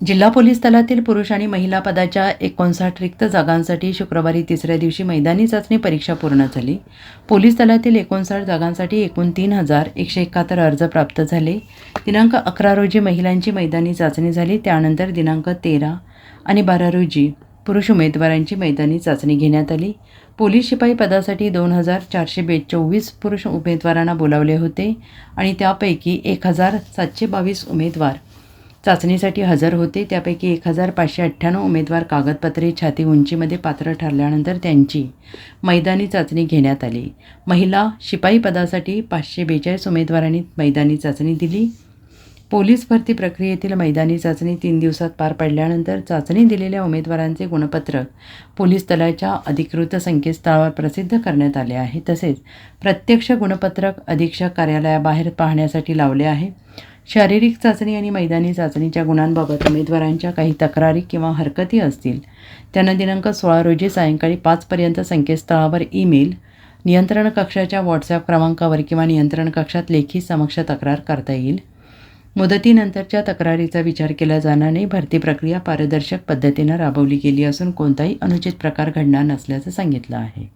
जिल्हा पोलीस दलातील पुरुष आणि महिला पदाच्या एकोणसाठ रिक्त जागांसाठी शुक्रवारी तिसऱ्या दिवशी मैदानी चाचणी परीक्षा पूर्ण झाली. पोलीस दलातील एकोणसाठ जागांसाठी एकूण तीन हजार एकशे एकाहत्तर अर्ज प्राप्त झाले. दिनांक अकरा रोजी महिलांची मैदानी चाचणी झाली. त्यानंतर दिनांक तेरा आणि बारा रोजी पुरुष उमेदवारांची मैदानी चाचणी घेण्यात आली. पोलीस शिपाई पदासाठी दोन हजार चारशे बे चोवीस पुरुष उमेदवारांना बोलावले होते आणि त्यापैकी एक हजार सातशे बावीस उमेदवार चाचणीसाठी हजर होते. त्यापैकी एक हजार पाचशे अठ्ठ्याण्णव उमेदवार कागदपत्रे छाती उंचीमध्ये पात्र ठरल्यानंतर त्यांची मैदानी चाचणी घेण्यात आली. महिला शिपाई पदासाठी पाचशे बेचाळीस उमेदवारांनी मैदानी चाचणी दिली. पोलीस भरती प्रक्रियेतील मैदानी चाचणी तीन दिवसात पार पडल्यानंतर चाचणी दिलेल्या उमेदवारांचे गुणपत्रक पोलीस दलाच्या अधिकृत संकेतस्थळावर प्रसिद्ध करण्यात आले आहे. तसेच प्रत्यक्ष गुणपत्रक अधीक्षक कार्यालयाबाहेर पाहण्यासाठी लावले आहे. शारीरिक चाचणी आणि मैदानी चाचणीच्या गुणांबाबत उमेदवारांच्या काही तक्रारी किंवा हरकती असतील त्यांना दिनांक सोळा रोजी सायंकाळी पाचपर्यंत संकेतस्थळावर ईमेल नियंत्रण कक्षाच्या व्हॉट्सॲप क्रमांकावर किंवा नियंत्रण कक्षात लेखी समक्ष तक्रार करता येईल. मुदतीनंतरच्या तक्रारीचा विचार केला जाणार नाही भरती प्रक्रिया पारदर्शक पद्धतीनं राबवली गेली असून कोणताही अनुचित प्रकार घडणार नसल्याचं सांगितलं आहे.